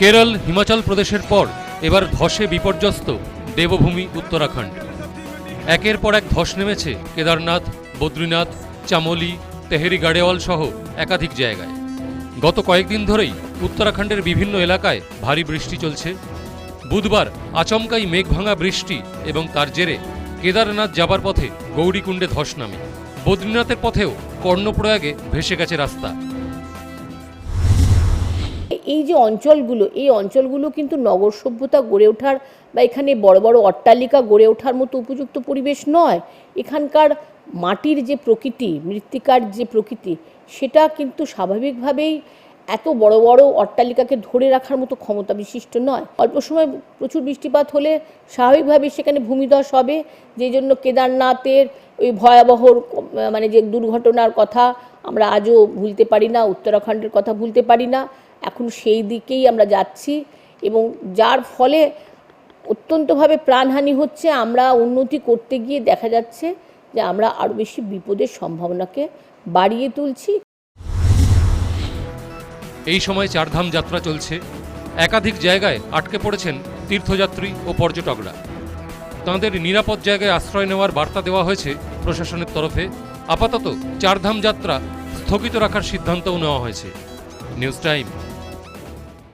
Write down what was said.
কেরল হিমাচল প্রদেশের পর এবার ধসে বিপর্যস্ত দেবভূমি উত্তরাখণ্ড। একের পর এক ধস নেমেছে কেদারনাথ, বদ্রীনাথ, চামোলি তেহেরি গাড়েওয়াল সহ একাধিক জায়গায়। গত কয়েকদিন ধরেই উত্তরাখণ্ডের বিভিন্ন এলাকায় ভারী বৃষ্টি চলছে। বুধবার আচমকাই মেঘভাঙা বৃষ্টি এবং তার জেরে কেদারনাথ যাবার পথে গৌরীকুণ্ডে ধস নামে। বদ্রীনাথের পথেও কর্ণপ্রয়াগে ভেসে গেছে রাস্তা। এই যে অঞ্চলগুলো, এই অঞ্চলগুলো কিন্তু নগর সভ্যতা গড়ে ওঠার বা এখানে বড় বড় অট্টালিকা গড়ে ওঠার মতো উপযুক্ত পরিবেশ নয়। এখানকার মাটির যে প্রকৃতি, মৃত্তিকার যে প্রকৃতি, সেটা কিন্তু স্বাভাবিকভাবেই এত বড় বড় অট্টালিকাকে ধরে রাখার মতো ক্ষমতা বিশিষ্ট নয়। অল্প সময় প্রচুর বৃষ্টিপাত হলে স্বাভাবিকভাবে সেখানে ভূমিধস হবে। যেই জন্য কেদারনাথের ওই ভয়াবহ মানে যে দুর্ঘটনার কথা আমরা আজও ভুলতে পারি না, উত্তরাখণ্ডের কথা ভুলতে পারি না। এখন সেই দিকেই আমরা যাচ্ছি এবং যার ফলে অত্যন্তভাবে প্রাণহানি হচ্ছে। আমরা উন্নতি করতে গিয়ে দেখা যাচ্ছে যে আমরা আরও বেশি বিপদের সম্ভাবনাকে বাড়িয়ে তুলছি। এই সময় চারধাম যাত্রা চলছে। একাধিক জায়গায় আটকে পড়েছেন তীর্থযাত্রী ও পর্যটকরা। তাঁদের নিরাপদ জায়গায় আশ্রয় নেওয়ার বার্তা দেওয়া হয়েছে প্রশাসনের তরফে। আপাতত চারধাম যাত্রা স্থগিত রাখার সিদ্ধান্তও নেওয়া হয়েছে। News time